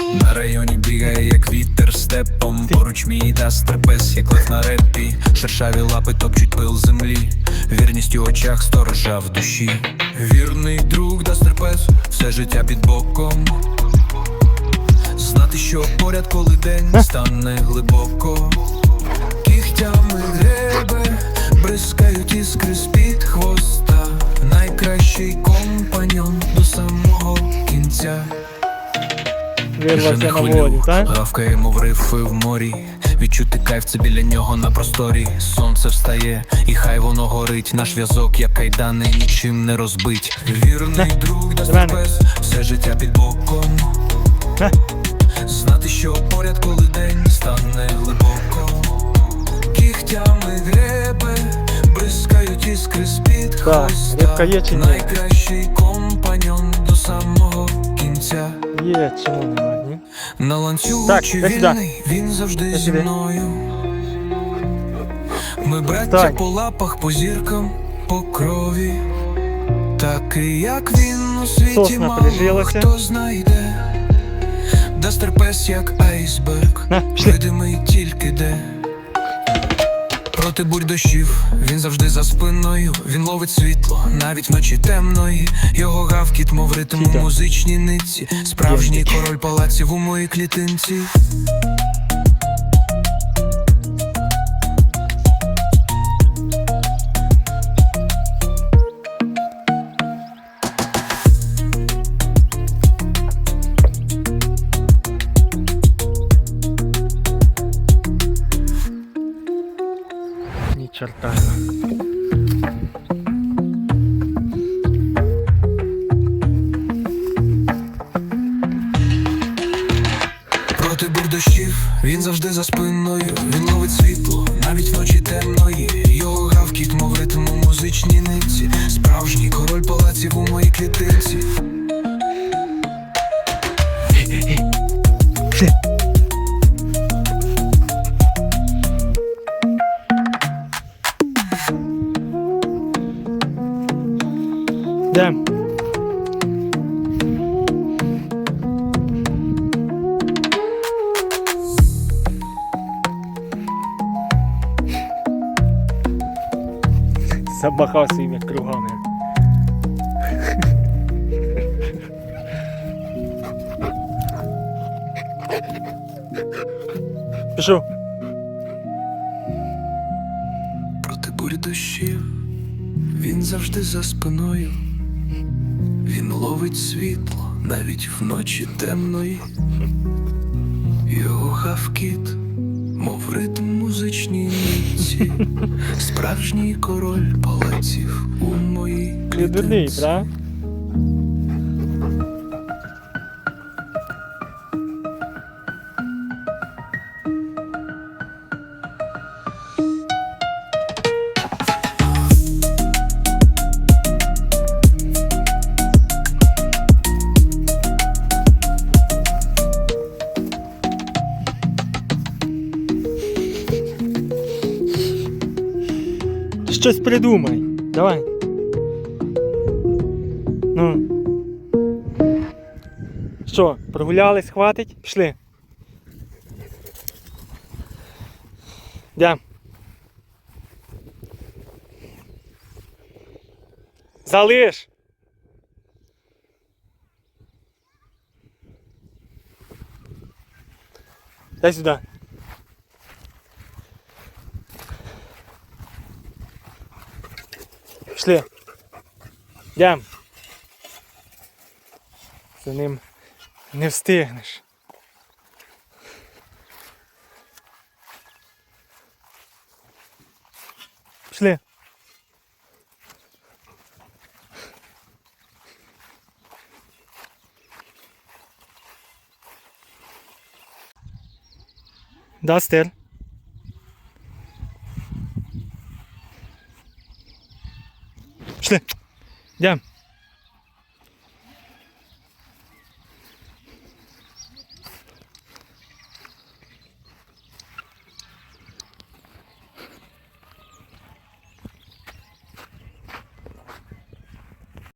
На районі бігає, як вітер степом. Поруч мій даст трапез, як лев на репі. Шершаві лапи топчуть пил землі. Вірність у очах сторожа в душі. Вірний друг дасть трапез, все життя під боком. Знати, що поряд, коли день стане глибоко. Кігтями гребе, бризкають іскри з під хвоста. Найкращий компаньон до самого кінця. Вирвався на волю, так? гавкаємо в рифи в морі. Відчути кайф це біля нього на просторі. Сонце встає, і хай воно горить. Наш в'язок, як кайдани, нічим не розбить. Вірний друг дасть Іване. все життя під боком. Знати, що поряд, коли день стане глибоко. Кігтями гребе, бризкають іскри з-під хвоста? Найкращий кінця Є, чому нема, ні? на ланцюгу Так, чи вільний, він завжди зі мною. Ми браття Стань. по лапах, по зіркам, по крові. Такий, як він у світі Сосна мало прижилася. хто знайде. Дастер пес, як айсберг, На, пішли. видимий тільки де. Проти бурь дощів, він завжди за спиною, він ловить світло, навіть вночі темної. Його гавкіт, мов ритм у музичній нитці, справжній король палаців у моїй клітинці. Ні. Проти бур дощів, він завжди за спиною, він ловить світло, навіть вночі темної. Його гавкіт, мов ритм у музичній нитці, справжній король палаців у моїй клітинці. Де? Забахав своїми кругами. Пішов. Проти бурі дощів, він завжди за спиною. Він ловить світло навіть вночі темної. Його хавкіт, мов ритм музичній нитці, справжній король палаців у моїй клітинці. Щось придумай. Давай. Ну. Що, прогулялись, хватить? Пішли. Де? Залиш. Дай сюди. Пішли. Йдем. За ним не встигнеш. Пішли. Дастер. Пішли. Йдем.